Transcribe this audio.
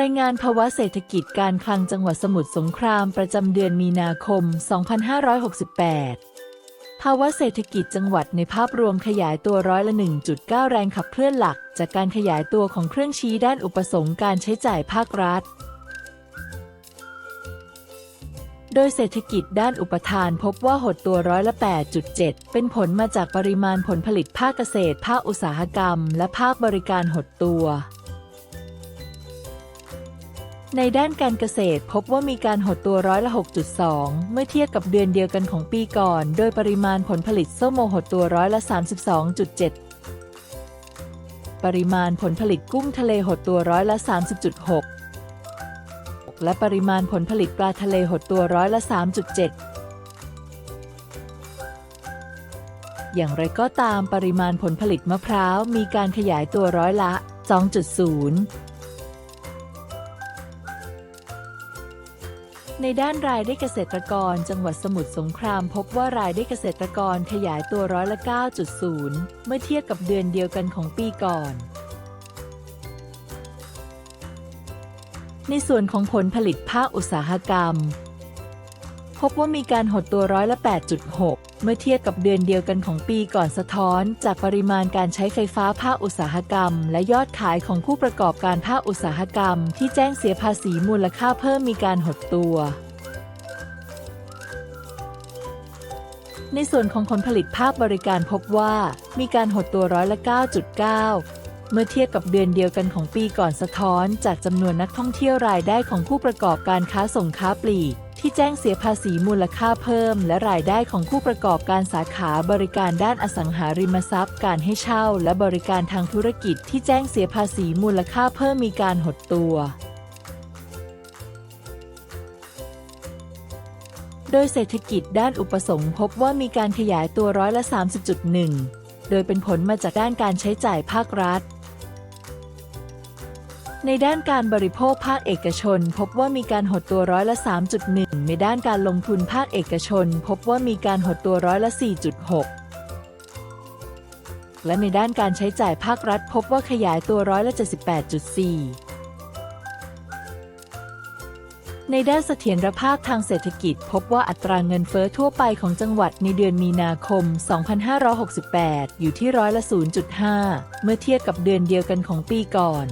รายงานภาวะเศรษฐกิจการคลังจังหวัดสมุทรสงครามประจำเดือนมีนาคม 2568 ภาวะเศรษฐกิจจังหวัดในภาพรวมขยายตัวร้อยละ 1.9 แรงขับเคลื่อนหลัก จากการขยายตัวของเครื่องชี้ด้านอุปสงค์การใช้จ่ายภาครัฐ โดยเศรษฐกิจด้านอุปทานพบว่าหดตัวร้อยละ 8.7 เป็นผลมาจากปริมาณผลผลิตภาคเกษตร ภาคอุตสาหกรรม และภาคบริการหดตัว ในด้านการเกษตรพบว่ามีการหดตัวร้อยละ 6.2 เมื่อเทียบกับเดือนเดียวกันของปีก่อน โดยปริมาณผลผลิตส้มโอหดตัวร้อยละ 32.7 ปริมาณผลผลิตกุ้งทะเลหดตัวร้อยละ 30.6 และปริมาณผลผลิตปลาทะเลหดตัวร้อยละ 3.7อย่างไรก็ตามปริมาณผลผลิตมะพร้าวมีการขยายตัวร้อยละ 2.0 ในด้านรายได้เกษตรกรจังหวัดสมุทรสงคราม พบว่ารายได้เกษตรกรขยายตัวร้อยละ 9.0 เมื่อเทียบกับเดือนเดียวกันของปีก่อน ในส่วนของผลผลิตภาคอุตสาหกรรม พบว่ามีการหดตัวร้อยละ 8.6 เมื่อเทียบกับเดือนเดียวกันของปีก่อนสะท้อน จากปริมาณการใช้ไฟฟ้าภาคอุตสาหกรรม และยอดขายของผู้ประกอบการภาคอุตสาหกรรม ที่แจ้งเสียภาษีมูลค่าเพิ่มมีการหดตัวในส่วนของผลผลิตภาคบริการพบว่า มีการหดตัวร้อยละ 9.9 เมื่อเทียบกับเดือนเดียวกันของปีก่อนสะท้อน จากจำนวนนักท่องเที่ยวรายได้ของผู้ประกอบการค้าส่งค้าปลีก ที่แจ้งเสียภาษีมูลค่าเพิ่ม และรายได้ของผู้ประกอบการสาขาบริการด้านอสังหาริมทรัพย์ การให้เช่า และบริการทางธุรกิจที่แจ้งเสียภาษีมูลค่าเพิ่มมีการหดตัวโดยเศรษฐกิจด้านอุปสงค์พบว่ามีการขยายตัวร้อยละ 30.1 โดยเป็นผลมาจากด้านการใช้จ่ายภาครัฐ ในด้านการบริโภคภาคเอกชน พบว่ามีการหดตัวร้อยละ 3.1 ในด้านการลงทุนภาคเอกชน พบว่ามีการหดตัวร้อยละ 4.6 และในด้านการใช้จ่ายภาครัฐ พบว่าขยายตัวร้อยละ 78.4ในด้านเสถียรภาพทางเศรษฐกิจ พบว่าอัตราเงินเฟ้อทั่วไปของจังหวัดในเดือนมีนาคม 2568 อยู่ที่ร้อยละ 0.5 เมื่อเทียบกับเดือนเดียวกันของปีก่อน